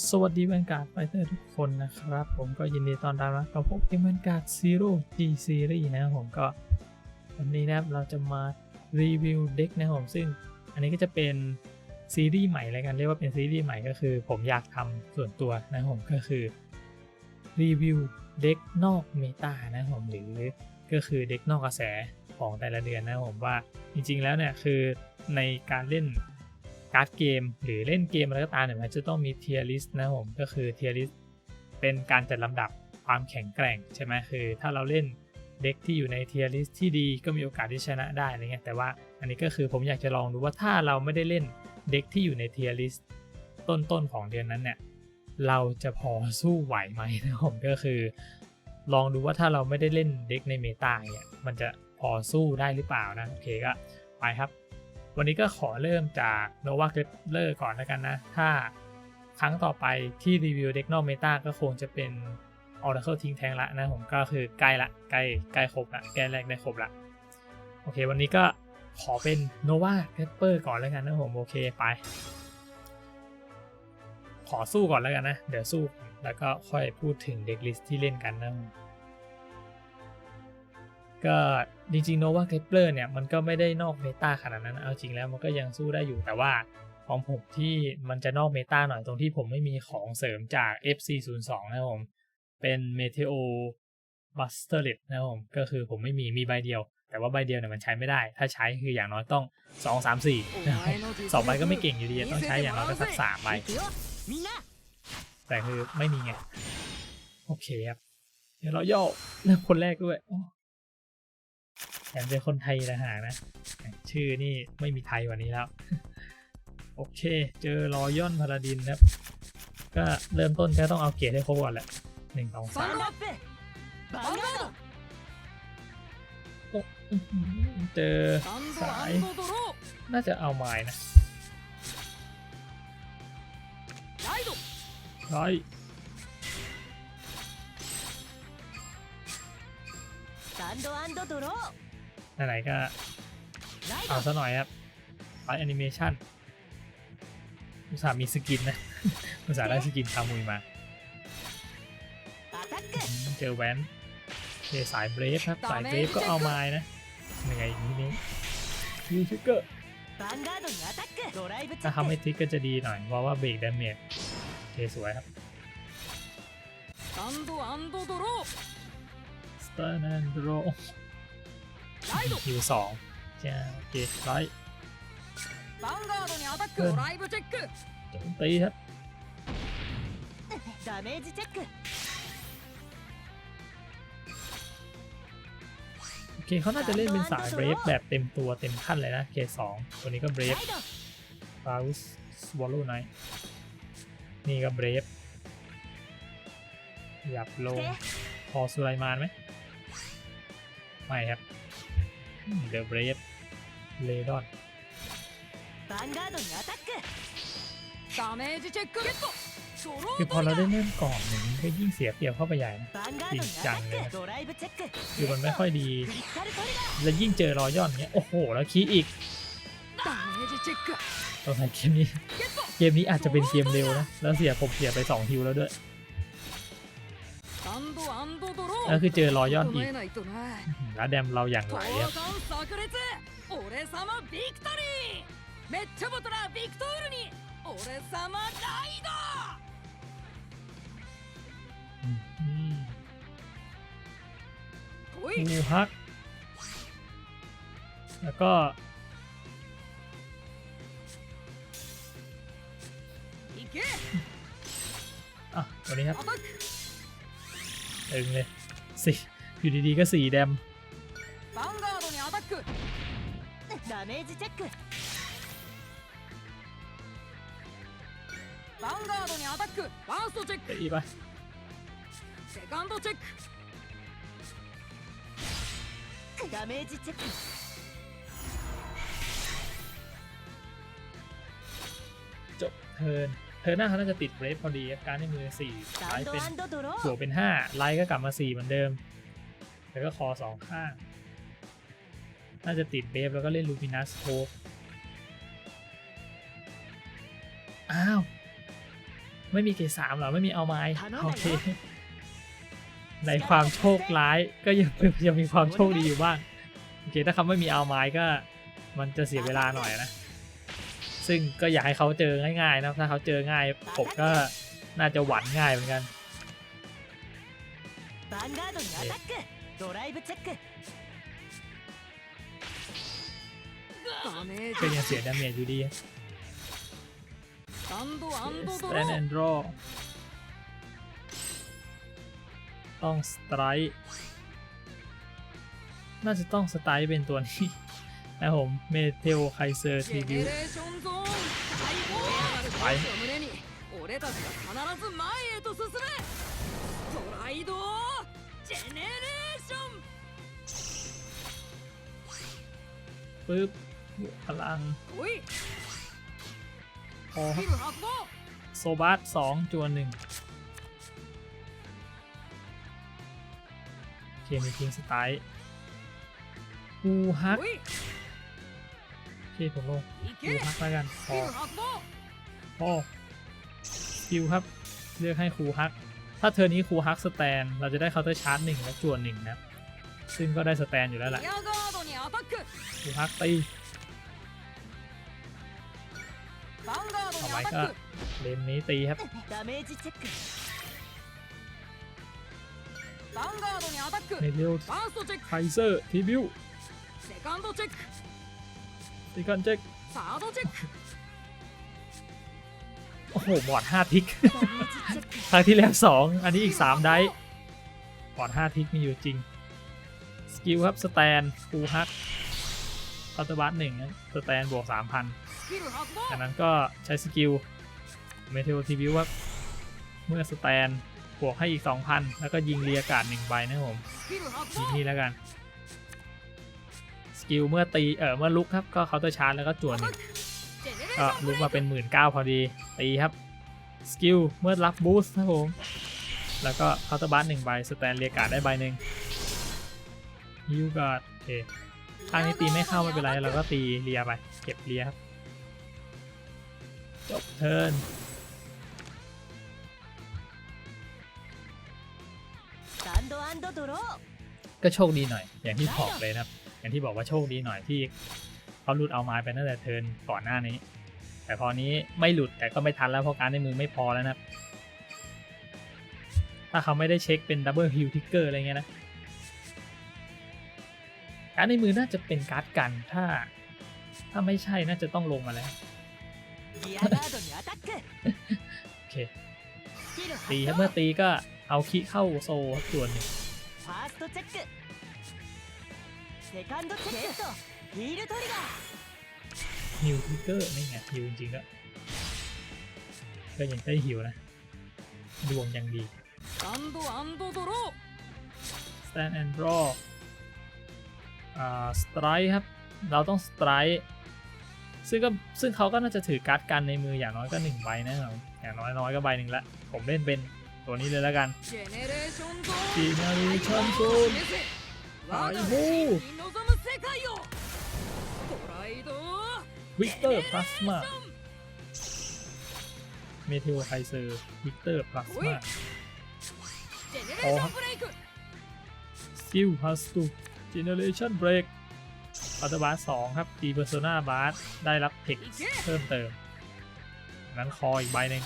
สวัสดีบรรยากาศไฟเตอร์ทุกคนนะครับ ผมก็ยินดีต้อนรับนะกับพวกเกมบรรยากาศซีโร่จีซีรีส์นะผมก็วันนี้นะครับเราจะมารีวิวเด็กนะผมซึ่งอันนี้ก็จะเป็นซีรีส์ใหม่เลยกันเรียกว่าเป็นซีรีส์ใหม่ก็คือ ผมอยากทำส่วนตัวนะผมก็คือรีวิวเด็กนอกเมตานะผมหรือก็คือเด็กนอกกระแสของแต่ละเดือนนะผมว่าจริงๆแล้วเนี่ยคือในการเล่น การ์ดเกม หรือเล่นเกมอะไรก็ตามเนี่ยมันจะต้องมีเทียร์ลิสต์นะผมก็คือเทียร์ลิสต์เป็นการจัดลำดับความแข็งแกร่งใช่ไหมคือถ้าเราเล่นเด็กที่อยู่ในเทียร์ลิสต์ที่ดีก็มีโอกาสที่ชนะได้อะไรเงี้ยแต่ว่าอันนี้ก็คือผมอยากจะลองดูว่าถ้าเราไม่ได้เล่นเด็กที่อยู่ในเทียร์ลิสต์ต้นๆของเดือนนั้นเนี่ยเราจะพอสู้ไหวไหมนะผมก็คือ ลองดูว่าถ้าเราไม่ได้เล่นเด็กในเมตาเนี่ยมันจะพอสู้ได้หรือเปล่านะโอเคก็ไปครับ วันนี้ก็ขอเริ่มจาก Nova g r e p l e r ก่อนแล้วกันนะ ถ้าครั้งต่อไปที่รีวิวเด็กนอกเมตาก็คงจะเป็น Oracle ทิ้งแทงละนะผมก็คือใกล้ละใกล้ใกล้ครบละแก้แรกได้ครบละโอเค วันนี้ก็ขอเป็น Nova g r e p l e r ก่อนแล้วกันนะผม โอเคไป ขอสู้ก่อนแล้วกันนะ เดี๋ยวสู้แล้วก็ค่อยพูดถึงเด็กลิสที่เล่นกันนะก็ จริงๆ Nova g r a p l e r เนี่ยมันก็ไม่ได้นอกเมตาขนาดนั้นเอาจริงแล้วมันก็ยังสู้ได้อยู่แต่ว่าของผมที่มันจะนอกเมตาหน่อยตรงที่ผมไม่มีของเสริมจาก FC02 นะครับผม เป็น Meteo Buster l e t นะครับผม ก็คือผมไม่มีมีใบเดียว แต่ว่าใบเดียวเนี่ยมันใช้ไม่ได้ ถ้าใช้คืออย่างน้อยต้อง 2 3 4นะครับผมสองใบก็ไม่เก่งอยู่ดีต้องใช้อย่างน้อยก็สักสามใบแต่คือไม่มีไง โอเคครับ เดี๋ยวเราย่อเริ่มคนแรกด้วย แถมเป็นคนไทยนะหากนะ ชื่อนี่ไม่มีไทยกว่านี้แล้ว โอเค เจอรอยอนพาราดินครับ ก็เริ่มต้นก็ต้องเอาเกียรติให้ครบก่อนแหละหนึ่งสองสามเจอสาย น่าจะเอาไม้นะร้อย ไหนๆก็เอาซะหน่อยครับไปแอนิเมชันอุตส่าห์มีสกินนะ อุตส่าห์ได้สกินคามุยมา เจอแวนเคสายเบรฟครับ สายเบรฟก็เอาไม้นะยังไงอย่างนี้นี่ยูทิกเกอร์ถ้าเขาไม่ทิกก็จะดีหน่อย เพราะว่าเบรกดาเมจโอเคสวยครับสเตอร์นันโร ฮิวสองจ้าโอเคไลท์โจมตีครับ ダメージチェック โอเคเขาน่าจะเล่นเป็นสายเบรฟแบบเต็มตัวเต็มขั้นเลยนะเคสองตัวนี้ก็เบรฟ ライド ฟาวิสสวอลโลไนนี่ก็เบรฟหยับลง พอสุไลมานไหม ไม่ครับ เดอะเบรฟเลดอนคือพอเราได้เล่นก่อนหนึ่งก็ยิ่งเสียเปรียบเข้าไปใหญ่นะจริงจังเลยคือมันไม่ค่อยดี และยิ่งเจอรอยย่อนเนี้ย โอ้โห แล้วคีอีกตอนไหนเกมนี้ เกมนี้อาจจะเป็นเกมเร็วนะ แล้วเสียผมเสียไป2ฮิวแล้วด้วย ก็คือเจอรอย้อนอีกแล้วแดมเราอย่างไหลอะนิวฮัก แล้วก็อะตัวนี้ครับ เองเลยสี่อยู่ดีๆก็สี่แดมไปダメージจบเทิน เธอหน้าเขาน่าจะติดเบรฟพอดีการที่มือสี่สายเป็นบวเป็นห้าไลท์ก็กลับมาสี่เหมือนเดิม แล้วก็คอสองข้าง น่าจะติดเบฟแล้วก็เล่นลูมินัสโคฟอ้าว ไม่มีเกสามหรอ ไม่มีเอาไม้โอเค ในความโชคร้ายก็ยังยังมีความโชคดีอยู่บ้าง โอเค ถ้าคำไม่มีเอาไม้ก็มันจะเสียเวลาหน่อยนะ ซึ่งก็อยากให้เขาเจอง่ายๆนะถ้าเขาเจอง่ายผมก็น่าจะหวั่นง่ายเหมือนกันก็ยังเสียดาเมจอยู่ดีสแตนแอนด์รอต้องสไตร์น่าจะต้องสไตร์เป็นตัวนี้ นะผมเมเทลไคเซอร์ทีวีไปปึ๊บพลังโซบัสสองจวนหนึ่งเคมีทิ้งสไตล์อูฮัก ที่ผมลงดูพักแล้วกันพอพอคิวครับเลือกให้ครูฮัก ถ้าเธอนี้ครูฮักสแตน เราจะได้เคาน์เตอร์ชาร์จหนึ่งและจวนหนึ่งนะซึ่งก็ได้สแตนอยู่แล้วแหละครูฮักตีต่อไปก็เลนนี้ตีครับเมดิลไคเซอร์ทีบิว セカンドチェック ตีกันเจ็ค サードチェック โอ้โหบอดห้าทิก ダメージチェック ครั้งที่แล้วสองอันนี้อีกสามได้บอดห้าทิกมีอยู่จริง สกิลครับสแตนครูฮักคาร์ตบัสหนึ่งสแตนบวกสามพัน スキル発動 จากนั้นก็ใช้สกิลเมเทลทีวิวครับเมื่อสแตนบวกให้อีก 2,000 แล้วก็ยิงเรียกาดหนึ่งใบนะครับผม スキル発 ยิง 動 นี่แล้วกัน ส กิลเมื่อตีเออเมื่อลุกครับก็เคาน์เตอร์ชาร์จแล้วก็จวนก็ลุกมาเป็นหมื่นเก้าพอดีตีครับสกิลเมื่อรับบูสต์นรับผมแล้วก็เคาน์เตอร์บัสหนึ่งใบสแตนเรียกาดได้ใบหนึ่งยูการ์ดโอเคทางนี้ตีไม่เข้าไม่เป็นไรเราก็ตีเรียไปเก็บเรียครับจบเทิร์นก็โชคดีหน่อยอย่างที่บอกเลยนะครับ อย่างที่บอกว่าโชคดีหน่อยที่เขาหลุดเอาไม้ไปตั้งแต่เทินก่อนหน้านี้ แต่พอนี้ไม่หลุดแต่ก็ไม่ทันแล้วเพราะการในมือไม่พอแล้วนะถ้าเขาไม่ได้เช็คเป็นดับเบิลฮิลทิกเกอร์อะไรเงี้ยนะการในมือน่าจะเป็นการ์ดกันถ้า ถ้าไม่ใช่น่าจะต้องลงมาแล้วโอเคตีเมื่อตีก็เอาคิเข้าโซส่วนหนึ่ง セカンドチェックヒールトリガー ฮิลทิกเกอร์นี่ไงฮิลจริงๆก็ก็ยังได้ฮิลนะ ดวงยังดี スタンドアンドドロー stand and draw อ่า strike ครับ เราต้อง strike ซึ่งก็ซึ่งเขาก็น่าจะถือการ์ดกันในมืออย่างน้อยก็หนึ่งใบนะครับอย่างน้อยน้อยก็ใบหนึ่งละ ผมเล่นเป็นตัวนี้เลยแล้วกัน ジェネレーションゾーン Generation 示 Zone ายโูวิกเตอร์พลาสมาเมเทโอไฮเซอร์วิกเตอร์พลาสมาอ๋อครับสกิลพาสตูเจเนเรชั่นเบรกอัตบาสสองครับอีเวอร์โซนาบาสได้รับเทคเพิ่มเติมนั้นคออีกใบหนึ่ง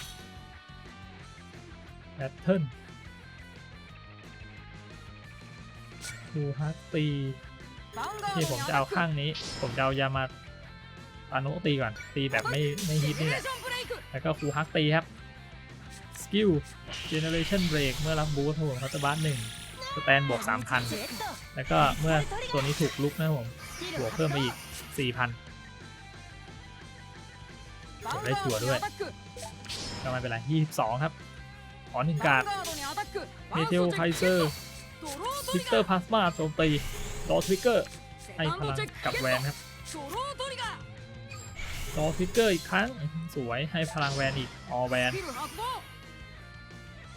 แพทเทิร์น ทูฮัตตีนี่ผมจะเอาข้างนี้ ผมจะเอายามาอานุตีก่อน ตีแบบไม่ไม่ฮิตนี่แหละ แล้วก็ฟูฮักตีครับ สกิล generation break เมื่อรับบูทผมเขาจะบัสหนึ่งสแตนบวกสามพันแล้วก็เมื่อตัวนี้ถูกลุกนะผมบวกเพิ่มไปอีกสี่พันผมได้จั่วด้วยก็ไม่เป็นไรยี่สิบองครับ ขอหนึ่งการเมเทลไคเซอร์ ทิกเตอร์พลาสมาโจมตีดอทริกเกอร์ให้พลังกับแวนครับดอทริกเกอร์อีกครั้งสวยให้พลังแวนอีกออแวน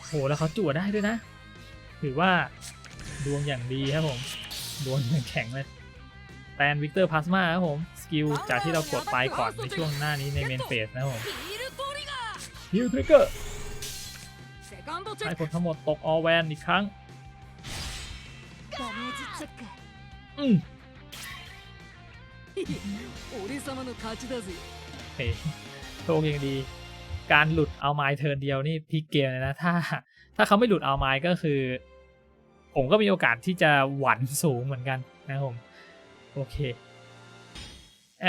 โหแล้วเขาจั่วได้ด้วยนะ ถือว่าดวงอย่างดีครับผม ดวงอย่างแข็งเลยแตนวิกเตอร์พลาสมาครับผม สกิลจากที่เรากดไปก่อนในช่วงหน้านี้ในเมนเฟสนะครัผมฮิลทริกเกอร์ให้ผลทั้งหมดตกออแวนอีกครั้ง อืมเฮ้ยโชคยังดี การหลุดเอาไม้เทิร์นเดียวนี่พลิกเกมเลยนะ ถ้า ถ้าเขาไม่หลุดเอาไม้ก็คือ ผมก็มีโอกาสที่จะหวันสูงเหมือนกันนะผม โอเค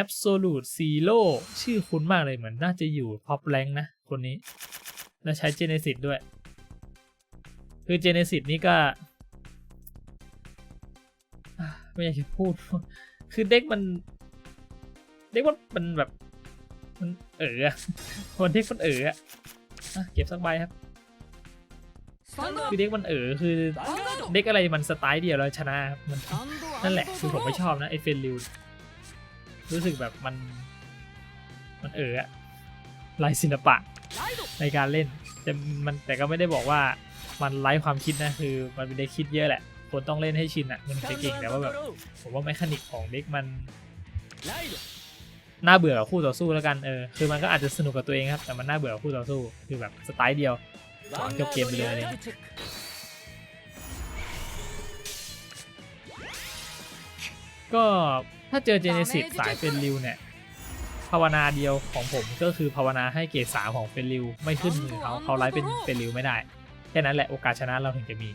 Absolute Zero ชื่อคุ้นมากเลยเหมือนน่าจะอยู่พ็อปแรงนะ คนนี้ แล้วใช้ Genesis ด้วย คือ Genesis นี่ก็ ไม่อยากจะพูด คือเด็กมัน เด็กมันมันแบบ มันเออคนที่มันเอออะเก็บสักใบครับคือเด็กมันเออคือเด็กอะไรมันสไตล์เดียวแล้วชนะมันนั่นแหละคือผมไม่ชอบนะไอเฟนลิวรู้สึกแบบมัน มันเอออะลายศิลปะในการเล่นแต่มันแต่ก็ไม่ได้บอกว่ามันไร้ความคิดนะคือมันเป็นเด็กคิดเยอะแหละ คนต้องเล่นให้ชินอะมันจะเก่งแต่ว่าแบบผมว่าไมคานิกของเด็กมันน่าเบื่อคู่ต่อสู้แล้วกันเออคือมันก็อาจจะสนุกกับตัวเองครับแต่มันน่าเบื่อคู่ต่อสู้คือแบบสไตล์เดียวสอนจบเกมไปเลยเนี่ก็ถ้าเจอเจเนซิสสายเป็นริวเนี่ยภาวนาเดียวของผมก็คือภาวนาให้เกรดสามของเป็นริวไม่ขึ้นมือเขาเขาไล่เป็นเป็นริวไม่ได้แค่นั้นแหละโอกาสชนะเราถึงจะมี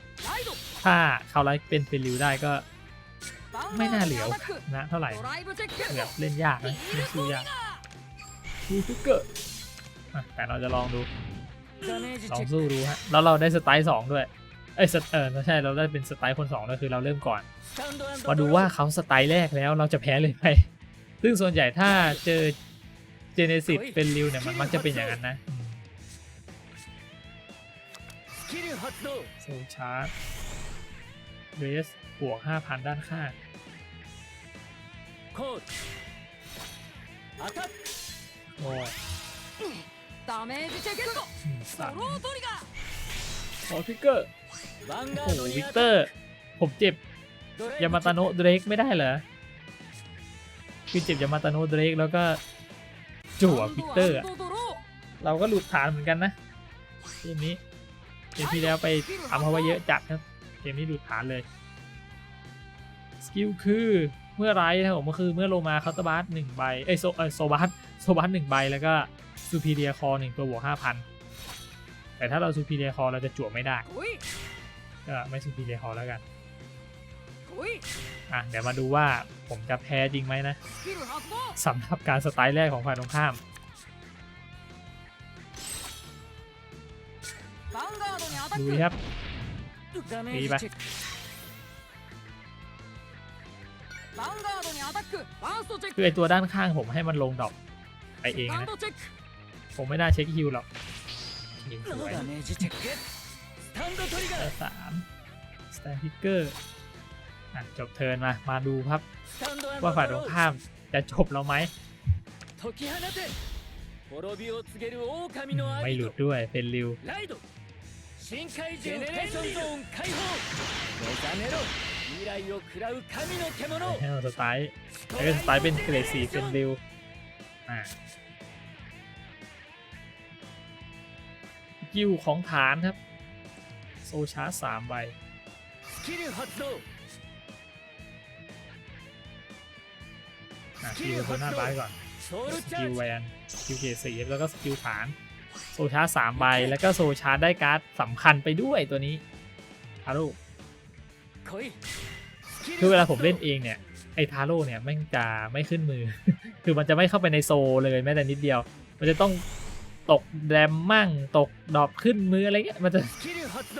ถ้าเขาไล่เป็นเฟลิวได้ก็ไม่น่าเหลียวนะเท่าไหร่แบบเล่นยากนะเล่นสู้ยากฟูกเกอร์แต่เราจะลองดู ลองสู้ดูฮะ แล้วเราได้สไตล์สองด้วย เอ้ยเออไม่ใช่ เราได้เป็นสไตล์คนสองด้วยคือเราเริ่มก่อน มาดูว่าเขาสไตล์แรกแล้วเราจะแพ้เลยไหมซึ่งส่วนใหญ่ถ้าเจอเจเนซิสเป็นริวเนี่ยมันมักจะเป็นอย่างนั้นนะโซชาร์ raise บวก 5,000 ด้านข้างโคตรอัตโอ้ดาเมจเจเกโตโซโลทริกาโอ้ทิกเกอร์โอ้วิกเตอร์ ผมเจ็บยามาตาโนเดรกไม่ได้เหรอ คือเจ็บยามาตาโนเดรกแล้วก็จั่ววิกเตอร์เราก็หลุดฐานเหมือนกันนะทีนี้เกมที่แล้วไปทำเขาไว้เยอะจัดครับ เกมที่ดูดฐานเลย สกิลคือเมื่อไรนะผมก็คือเมื่อโลมาคาตบัสหนึ่งใบเอ้ยโซโซบัสโซบัสหนึ่งใบแล้วก็ซูพีเดียคอหนึ่งตัวบวกห้าพันแต่ถ้าเราซูพีเดียคอเราจะจั่วไม่ได้ก็ไม่ซูพีเดียคอแล้วกันอะเดี๋ยวมาดูว่าผมจะแพ้จริงไหมนะสำหรับการสไตล์แรกของฝ่ายตรงข้ามดูครับ クダメージチェックヴァンガードにアタックファーストチェッ คือ ク ไอตัวด้านข้างผมให้มันลงดอกไปเอง セカン นะ ドチェック ผมไม่น่าเช็คฮิวหรอกโอเคสวย ダメージチェックスタンドトリ เอ ガ อ ー สามสแตนพิกเกอร์อ่ะจบเทิร์นมา มาดูครับ スタンドアンド ว่าฝ่ายต ド ร ロ ง ー ข้ามจะจบเราไหม 解き放て滅びを告げる狼 อืม の ไม่ ア ห ビ ลุ ト ดด้วยเป็นริว ライド 深海ジェネレーションゾーン解放目覚めろ未来を食らう神の獣ให้เราสไตล์ไอ้ก็สไตล์เป็นเกรดสีเป็นริวอ่ากิวของฐานครับ โซชาร์สามใบスキル発動อ่ากิวโหน้าบายก่อนสกิลแวนสกิลเกรดสีแล้วก็สกิลฐาน โซชาร์สามใบ แล้วก็โซชาร์ได้การ์ดสำคัญไปด้วยตัวนี้ทาโร่คือเวลาผมเล่นเองเนี่ยไอ้ทาโร่เนี่ยแม่งจะไม่ขึ้นมือ คือมันจะไม่เข้าไปในโซเลยแม้แต่นิดเดียว มันจะต้องตกแรมมั่งตกดอบขึ้นมืออะไรเงี้ยมันจะ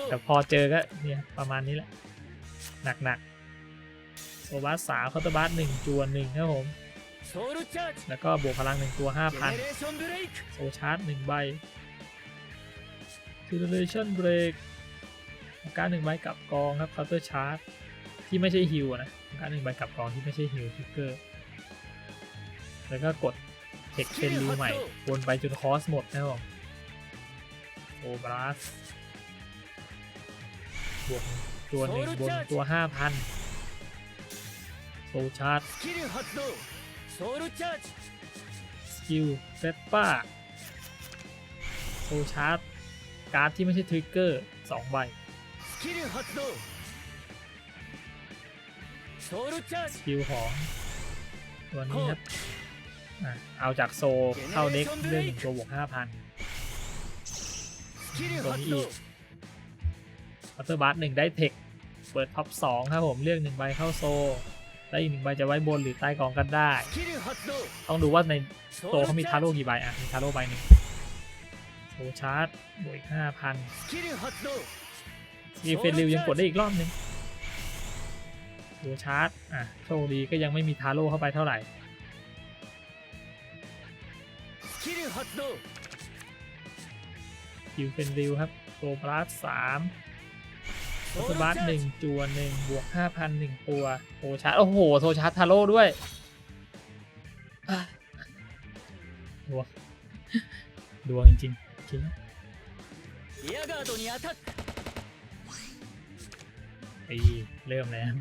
แต่พอเจอก็เนี่ยประมาณนี้แหละหนักๆโซบัสสามคอตบัสหนึ่งจวนหนึ่งครับผม แล้วก็บวกพลังหนึ่งตัว 5,000 โซชาร์จหนึ่งใบ Generation Break การหนึ่งใบกลับกองครับ Counter Charge ที่ไม่ใช่ฮิวนะการหนึ่งใบกลับกองที่ไม่ใช่ฮิวทิกเกอร์ แล้วก็กดเทคเคนรูใหม่วนไปจนคอสหมดนะครับโอบราสบวกตัวหนึ่งบนตัว 5,000โซชาร์จ โซลูเชจสกิลเซปป้าโซชาร์จการ์ดที่ไม่ใช่ทริกเกอร์สองใบสกิลฮัตโดโซลูเชจสกิลของตัวนี้ครับเอาจากโซเข้าเด็กเรื่องตัวบวกห้าพันตัวนี้อีกอัลเทอร์บาร์ดหนึ่งได้เทค เปิดท็อปสองครับผมเรื่องหนึ่งใบเข้าโซ และอีกหนึ่งใบจะไว้บนหรือใต้กองก็ได้ ต้องดูว่าในโตเขามีทาโร่กี่ใบอะมีทาโร่ใบหนึ่งโอชาร์จบวกอีกห้าพันดีเฟนริวยังกดได้อีกรอบหนึ่งโอชาร์จอะโชคดีก็ยังไม่มีทาโร่เข้าไปเท่าไหร่คิวเฟนริวครับโตบลัสสาม โซสบัสหนึ่งจันหนึ่งบวกห้าพันหนึ่งตัวโอชาร์โอ้โหโซชาร์ทาโร่ด้วยดวงดวงจริงจริงไอเริ่มแล้ว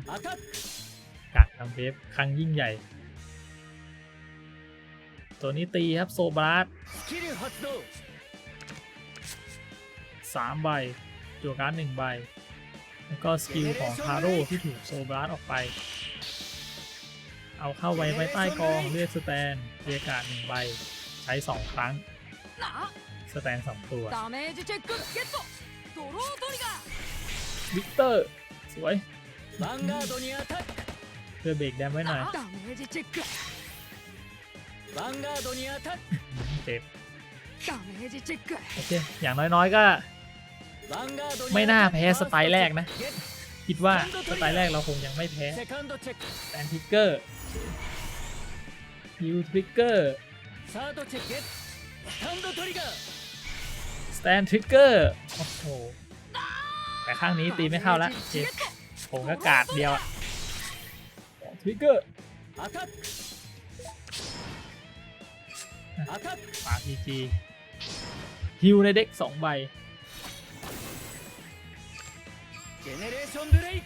กัดทำเวฟครั้งยิ่งใหญ่ ตัวนี้ตีครับโซบรัสสามใบจัวการ์ดหนึ่งใบ แล้วก็สกิลของคาโร่ที่ถูกโซบลัสออกไป เอาเข้าไว้ไว้ใต้กองเลือกสแตนเรียการหนึ่งใบ ใช้ 2 ครั้ง สแตน 2 ตัววิกเตอร์ สวยเพื่อเบรกแดมไว้หน่อยเจ็บโอเคอย่างน้อยๆก็ ไม่น่าแพ้สไตล์แรกนะ คิดว่าสไตล์แรกเราคงยังไม่แพ้แอนทิกเกอร์ฮิวทริกเกอร์สแตนทริกเกอร์โอ้โหแต่ข้างนี้ตีไม่เข้าแล้วผมก็กาดเดียวทริกเกอร์ปาพีจีฮิวในเด็กสองใบ ジェネレーションブレイク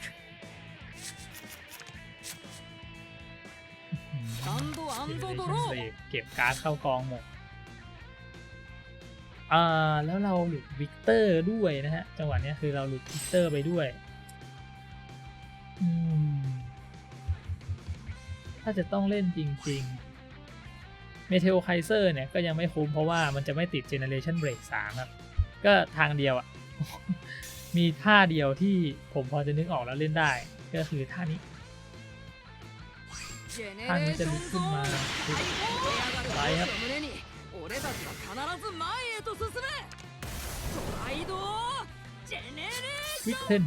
アンドアンドドロ เบร ー กเก็บการ์ดเข้ากองหมด อ่า แล้วเราหลุดวิกเตอร์ด้วยนะฮะ จังหวะเนี้ยคือเราหลุดวิกเตอร์ไปด้วย อืม ถ้าจะต้องเล่นจริงๆเมเทลไคเซอร์เนี่ยก็ยังไม่คุ้มเพราะว่ามันจะไม่ติดเจเนเรชันเบรก3ครับ ก็ทางเดียวอะ มีท่าเดียวที่ผมพอจะนึกออกแล้วเล่นได้ ก็คือท่านี้ท่านี้จะลุกขึ้นมาไปครับวิกเทน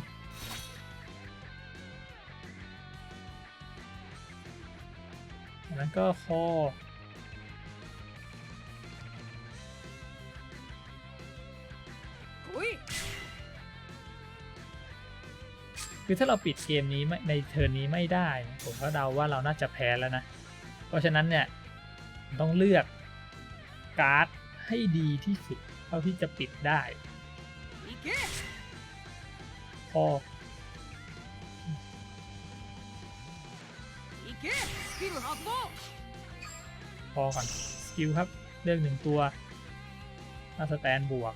แล้วก็คอือถ้าเราปิดเกมนี้ในเทอร์นี้ไม่ได้ ผมก็เดาว่าเราน่าจะแพ้แล้วนะ เพราะฉะนั้นเนี่ยต้องเลือกการ์ดให้ดีที่สุดเท่าที่จะปิดได้พอพอก่อนสกิลครับ เลือกหนึ่งตัวถ้าสแตนบวก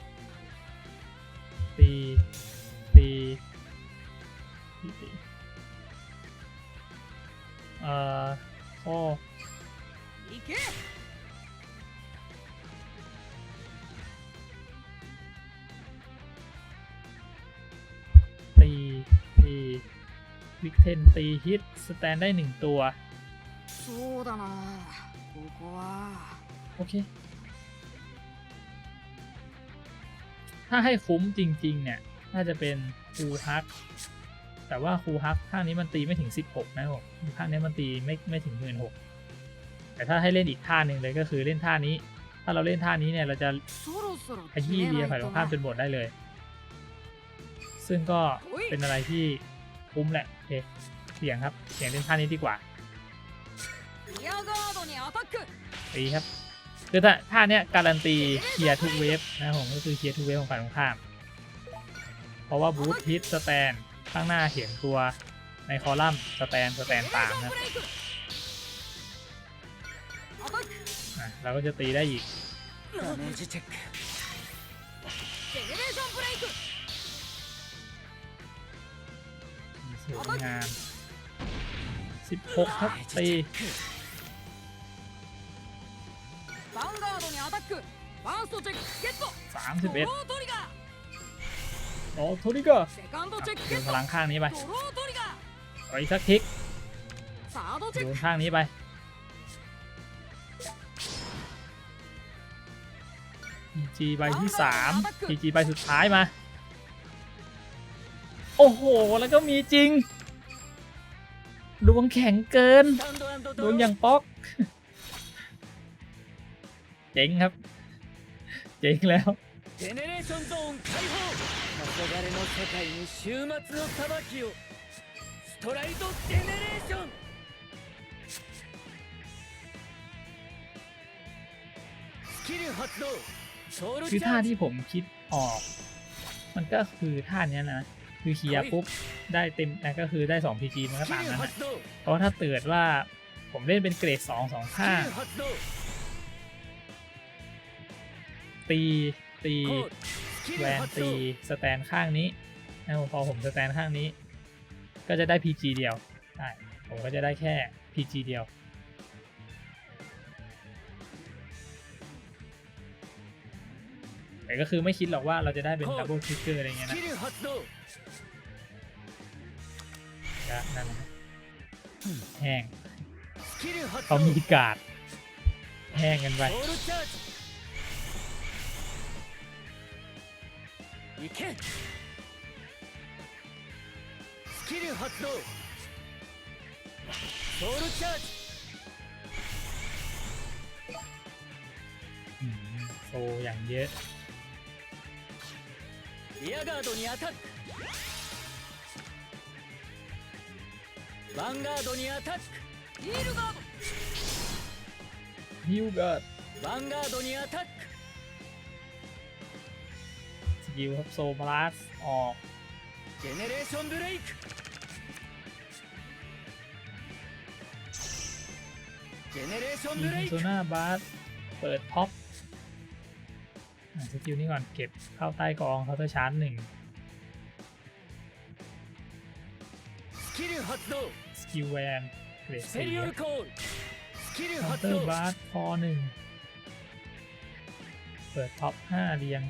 ตีตี อ่าโอ้ตีตีวิกเทนตีฮิตสแตนได้หนึ่งตัวโอเค ถ้าให้คุ้มจริง ๆ เนี่ย น่าจะเป็นฟูทัก แต่ว่าครูฮักภาคนี้มันตีไม่ถึง 16 นะครับภาคนี้มันตีไม่ไม่ถึงหมื่นหกแต่ถ้าให้เล่นอีกท่าหนึ่งเลยก็คือเล่นท่านี้ ถ้าเราเล่นท่านี้เนี่ยเราจะขยี้เบียร์ฝ่ายตรงข้ามจนหมดได้เลย ซึ่งก็เป็นอะไรที่คุ้มแหละเคเสียงครับเสียงเล่นท่านี้ดีกว่าตีครับคือถ้าท่าเนี้ยการันตีเคลียทุกเวฟนะผมก็คือเคลียทุกเวฟของฝ่ายตรงข้าม เพราะว่าบูทฮิตสแตน ข้างหน้าเขียนตัวในคอลัมน์สแตนสแตนตามนะเราก็จะตีได้อีกสวยงาม16ครับตีสามสิบเอ็ด อ๋อโทริกเกอร์โยนพลังข้างนี้ไปไปสักทิกโยนข้างนี้ไปจีใบที่สามจีใบสุดท้ายมา โอ้โห แล้วก็มีจริง ดวงแข็งเกิน ดวงอย่างป๊อก เจ๋งครับ เจ๋งแล้ว れの世界に終末の裁きをストライドジェネレーションคือท่าที่ผมคิดออก มันก็คือท่านี้นะ คือเคลียปุ๊บได้เต็มก็คือได้2 PG มันก็ตามนั้นะเพราะถ้าเกิดว่าผมเล่นเป็นเกรด2 2ท่าตีตี แวนตีสแตนข้างนี้นะพอผมสแตนข้างนี้ ก็จะได้ PG เดียวใช่ผมก็จะได้แค่ PG เดียว แต่ก็คือไม่คิดหรอกว่าเราจะได้เป็นดับเบิลทริกเกอร์อะไรเงี้ยนะนั่นแห้งเขามีกาดแห้งกันไป ソウルチャージいけスキル発動ソウルチャージ อืมโซอย่างเยอะ リアガードにアタックヴァンガードにアタックヒールガード ฮิวเกิด ヴァンガードにアタック ยิวครับโซบลัสออกเจเนเรชั่นเบรกเจเนเรชั่นเบรกโซน่าบัสเปิดพ็อปสกิลนี้ก่อนเก็บเข้าใต้กองเขาน์ชาร์จหนึ่งสกิลฮัตโตสกิลแวนเกรดสี่เคาน์เตอร์บัสพอหนึ่งเปิดท็อปห้าเรียง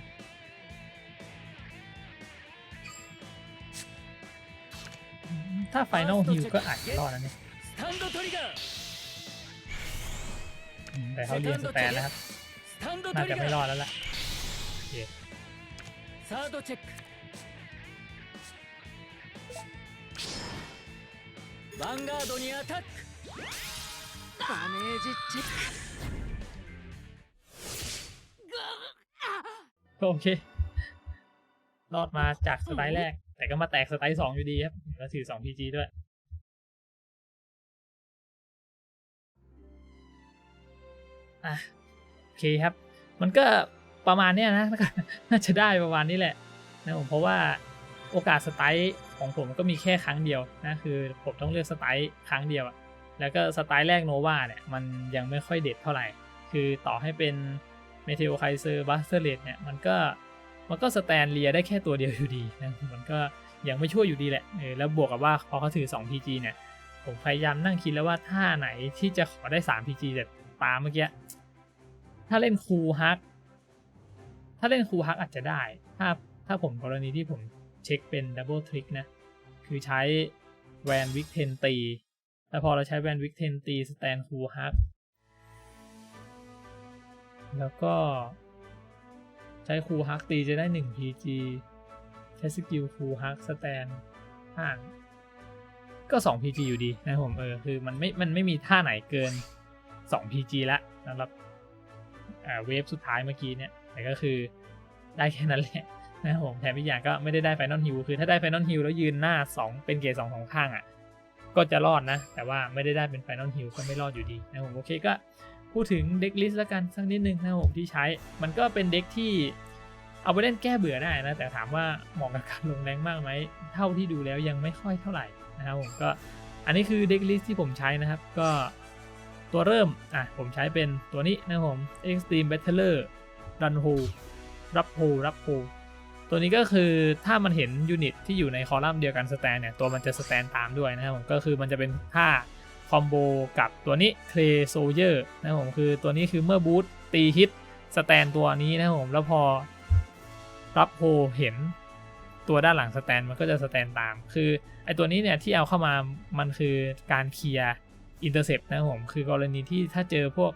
ถ้าไฟนอลฮิ l ก็อาจจะรอดนะเนี่ย スタンドトリガー อืมแต่เขาเรียนสแตนแล้วครับ スタンドト น่า リ จะไม่ร ガ อ ー ดแล้วล่ะ サードチェックヴァンガードにアタックダメージチェック โอเค รอดมาจากสไตล์แรก แต่ก็มาแตกสไตล์สองอยู่ดีครับแล้วถือสอง PG ด้วยอะโอเคครับ มันก็ประมาณเนี้ยนะน่าจะได้ประมาณนี้แหละนะผมเพราะว่าโอกาสสไตล์ของผมก็มีแค่ครั้งเดียวนะคือผมต้องเลือกสไตล์ครั้งเดียวแล้วก็สไตล์แรกโนวาเนี่ยมันยังไม่ค่อยเด็ดเท่าไหร่ คือต่อให้เป็นเมเทโอไคเซอร์บัสเตอร์เลดเนี่ยมันก็ มันก็สแตนเลียได้แค่ตัวเดียวอยู่ดีนะมันก็ยังไม่ช่วยอยู่ดีแหละเออแล้วบวกกับว่าพอเขาถือ 2 PG เนี่ย ผมพยายามนั่งคิดแล้วว่าท่าไหนที่จะขอได้ 3 PG แต่ตามเมื่อกี้ถ้าเล่นคูฮัก ถ้าเล่นคูฮักอาจจะได้ ถ้าถ้าผมกรณีที่ผมเช็คเป็นดับเบิลทริกนะ คือใช้แวนวิกเทนตีแล้วพอเราใช้แวนวิกเทนตีสแตนคูฮัก แล้วก็ ใช้คูฮักตีจะได้ 1 PG ใช้สกิลคูฮักสแตนห่างก็ 2 PG อยู่ดีนะผมเออคือมันไม่มันไม่มีท่าไหนเกิน 2 PG ละสำหรับอ่าเวฟสุดท้ายเมื่อกี้เนี่ย แต่ก็คือได้แค่นั้นแหละนะผมแถมอีกอย่างก็ไม่ได้ได้ไฟนอลฮิลคือถ้าได้ไฟนอลฮิลแล้วยืนหน้า 2 เป็นเกรดสองสองข้างอะก็จะรอดนะ แต่ว่าไม่ได้ได้เป็นไฟนอลฮิลก็ไม่รอดอยู่ดีนะผมโอเคก็ พูดถึงเด็กลิสต์แล้วกันสักนิดนึงนะผมที่ใช้ มันก็เป็นเด็กที่เอาไปเล่นแก้เบื่อได้นะ แต่ถามว่าเหมาะกับการลงแรงมากไหม เท่าที่ดูแล้วยังไม่ค่อยเท่าไหร่นะครับผมก็อันนี้คือเด็กลิสต์ที่ผมใช้นะครับ ก็ตัวเริ่มอะผมใช้เป็นตัวนี้นะผม Extreme Battler Run h o รับโฮรับโฮตัวนี้ก็คือถ้ามันเห็นยูนิตที่อยู่ในคอลัมน์เดียวกันสแตนเนี่ยตัวมันจะสแตนตามด้วยนะครับผมก็คือมันจะเป็นท่า คอมโบกับตัวนี้เคลโซเยอร์นะครับผมคือตัวนี้คือเมื่อบูทตีฮิตสแตนตัวนี้นะครับผมแล้วพอรับโฮเห็นตัวด้านหลังสแตนมันก็จะสแตนตาม คือไอตัวนี้เนี่ยที่เอาเข้ามามันคือการเคลียร์อินเตอร์เซปนะครับผมคือกรณีที่ถ้าเจอพวก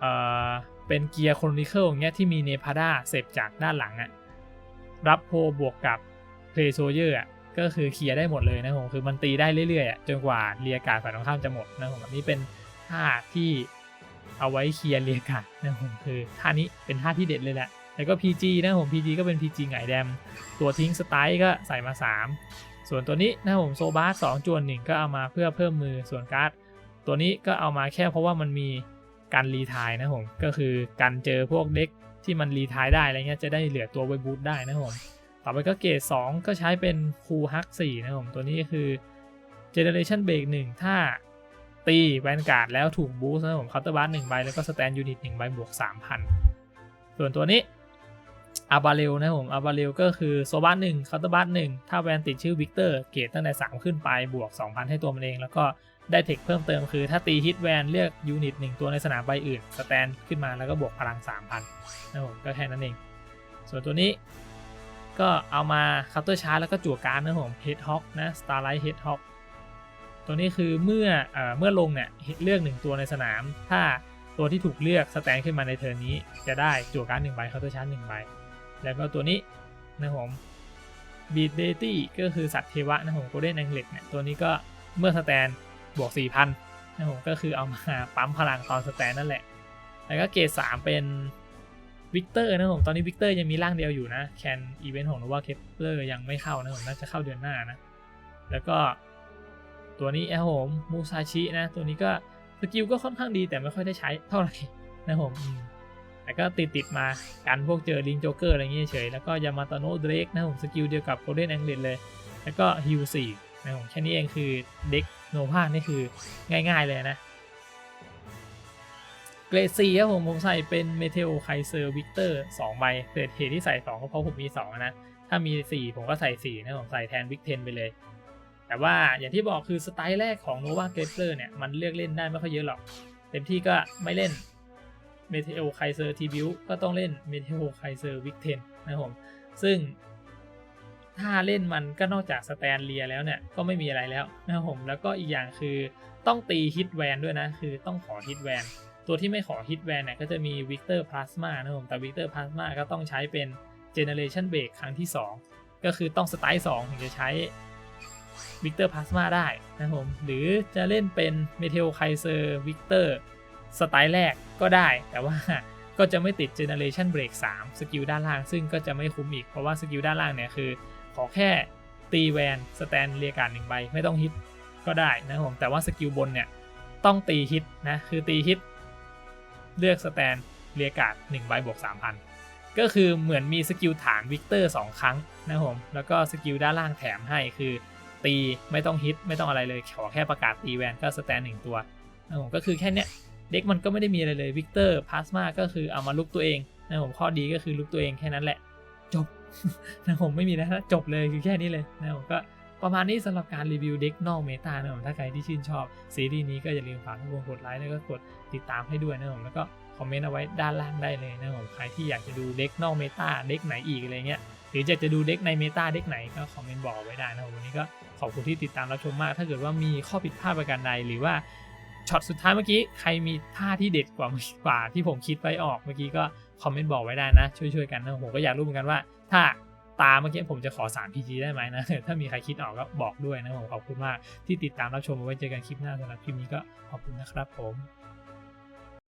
เอ่อเป็นเกียร์โครนิเคิลอย่างเงี้ยที่มีเนพาดาเสพจากด้านหลังอะรับโพบวกกับเพลโซเยอร์อะ ก็คือเคลียร์ได้หมดเลยนะผมคือมันตีได้เรื่อยๆจนกว่าเรียกาศฝ่ายตรงข้ามจะหมดนะผมนี้เป็นท่าที่เอาไว้เคลียร์เรียกาศนะผมคือท่านี้เป็นท่าที่เด็ดเลยแหละแล้วก็ PG นะผม PG ก็เป็น PG ไงแดม ตัวทิ้งสไตล์ก็ใส่มา 3 ส่วนตัวนี้นะผมโซบาร์สองจวนหนึ่งก็เอามาเพื่อเพิ่มมือส่วนการ์ดตัวนี้ก็เอามาแค่เพราะว่ามันมีการรีทายนะผมก็คือการเจอพวกเด็กที่มันรีทายได้อะไรเงี้ยจะได้เหลือตัวไว้บูทได้นะผม ต่อไปก็เกรด2ก็ใช้เป็นคูฮัก4นะผมตัวนี้คือ Generation Break 1ถ้าตีแวนการ์ดแล้วถูกบูสต์นะผมคาน์เตอร์บัสหนึ่งใบแล้วก็สแตนยูนิตหนึ่งใบบวก 3,000 ส่วนตัวนี้อาบาเรลนะผมอาบาเรลก็คือโซบัสหนึ่งคาน์เตอร์บัสหนึ่งถ้าแวนติดชื่อวิกเตอร์เกรดตั้งแต่ 3 ขึ้นไปบวก 2,000 ให้ตัวมันเอง แล้วก็ได้เทคเพิ่มเติมคือ ถ้าตีฮิตแวนเลือกยูนิตหนึ่งตัวในสนามใบอื่น สแตนขึ้นมาแล้วก็บวกพลัง 3,000นะผมก็แค่นั้นเอง ส่วนตัวนี้ ก็เอามาเคาน์เตอร์ชาร์จแล้วก็จั่วการ์ดนะผมเฮดฮอกนะสตาร์ไลท์เฮดฮอกตัวนี้คือเมื่อเอ่อเมื่อลงเนี่ยเลือกหนึ่งตัวในสนาม ถ้าตัวที่ถูกเลือกสแตนขึ้นมาในเทิร์นนี้ จะได้จั่วการ์ดหนึ่งใบเคาน์เตอร์ชาร์จหนึ่งใบ แล้วก็ตัวนี้นะผมบีดเดตี้ก็คือสัตว์เทวะนะผมโกลเด้นแองเล็เนี่ยตัวนี้ก็เมื่อสแตนบวก 4,000นะผมก็คือเอามาปั๊มพลังตอนสแตนนั่นแหละ แล้วก็เกรด3เป็น วิกเตอร์นะผมตอนนี้วิกเตอร์ยังมีร่างเดียวอยู่นะแคนอีเวนต์ของโนวาเคปเลอร์ยังไม่เข้านะผมน่าจะเข้าเดือนหน้านะ แล้วก็ตัวนี้นะผมมูซาชินะ ตัวนี้ก็สกิลก็ค่อนข้างดีแต่ไม่ค่อยได้ใช้เท่าไหร่นะผมแต่ก็ติดติดมากันพวกเจอลิงโจเกอร์อะไรเงี้ยเฉย แล้วก็ยามาตาโนเดรกนะผมสกิลเดียวกับโกลเด้นแองเลเลย แล้วก็ฮิวสี่นะผมแค่นี้เองคือเด็กโนวานี่คือง่ายๆเลยนะ เกรด4ครับผมผมใส่เป็นเมเทโอไคเซอร์วิกเตอร์2ใบเกิดเหตุที่ใส่2ก็เพราะผมมี2นะ ถ้ามี4ผมก็ใส่4นะผมใส่แทนวิกเทนไปเลย แต่ว่าอย่างที่บอกคือสไตล์แรกของโนวาเกรเ e อร์เนี่ย มันเลือกเล่นได้ไม่ค่อยเยอะหรอก เต็มที่ก็ไม่เล่นเมเทโอไคเซอร์ทีบิวก็ต้องเล่นเมเทโอไคเซอร์วิกเทนนะครับผมซึ่งถ้าเล่นมันก็นอกจากสแตนเลียแล้วเนี่ยก็ไม่มีอะไรแล้วนะครับผมแล้วก็อีกอย่างคือต้องตีฮิตแวนด้วยนะ คือต้องขอฮิตแวน ตัวที่ไม่ขอฮิตแวนเนี่ยก็จะมีวิกเตอร์พลาสมานะครับผมแต่วิกเตอร์พลาสมาก็ต้องใช้เป็นเจเนเรชันเบรกครั้งที่ 2 ก็คือต้องสไตล์2ถึงจะใช้วิกเตอร์พลาสมาได้นะครับผมหรือจะเล่นเป็นเมเทลไคเซอร์วิกเตอร์สไตล์แรกก็ได้ แต่ว่าก็จะไม่ติด Generation Break 3 สกิลด้านล่าง ซึ่งก็จะไม่คุ้มอีก เพราะว่าสกิลด้านล่างเนี่ยคือ ขอแค่ตีแวนสแตนเรียการหนึ่งใบไม่ต้องฮิตก็ได้นะครับผมแต่ว่าสกิลบนเนี่ยต้องตีฮิตนะคือตีฮิต เลือกสแตนเรียการ์ด1ใบบวก3,000ก็คือเหมือนมีสกิลฐานวิกเตอร์2ครั้งนะครับผมแล้วก็สกิลด้านล่างแถมให้คือ ตีไม่ต้องฮิตไม่ต้องอะไรเลยขอแค่ประกาศตีแวนก็สแตนหนึ่งตัวนะครับผมก็คือแค่เนี้ยเด็กมันก็ไม่ได้มีอะไรเลยวิกเตอร์พาสมาก็คือเอามาลุกตัวเองนะครับผมข้อดีก็คือลุกตัวเองแค่นั้นแหละ จบนะครับผมไม่มีแล้วนะจบเลยคือแค่นี้เลยนะครับผมก็ ประมาณนี้สำหรับการรีวิวเด็กนอกเมตานะผมถ้าใครที่ชื่นชอบซีรีส์นี้ก็อย่าลืมฝากทุกคนกดไลค์แล้วก็กดติดตามให้ด้วยนะผมแล้วก็คอมเมนต์เอาไว้ด้านล่างได้เลยนะผมใครที่อยากจะดูเด็กนอกเมตาเด็กไหนอีกอะไรเงี้ยหรืออยากจะดูเด็กในเมตาเด็กไหนก็คอมเมนต์บอกไว้ได้นะครับวันนี้ก็ขอบคุณที่ติดตามรับชมมาก ถ้าเกิดว่ามีข้อผิดพลาดประการใดหรือว่าช็อตสุดท้ายเมื่อกี้ใครมีท่าที่เด็ดกว่ากว่าที่ผมคิดไว้ออกเมื่อกี้ก็คอมเมนต์บอกไว้ได้นะ ช่วยๆกันนะผมก็อยากรู้เหมือนกันว่า ถ้า ตาเมื่อกี้ผมจะขอ3 PG ได้ไหมนะ ถ้ามีใครคิดออกก็บอกด้วยนะผมขอบคุณมากที่ติดตามรับชมไว้เจอกันคลิปหน้าสำหรับคลิปนี้ก็ขอบคุณนะครับผม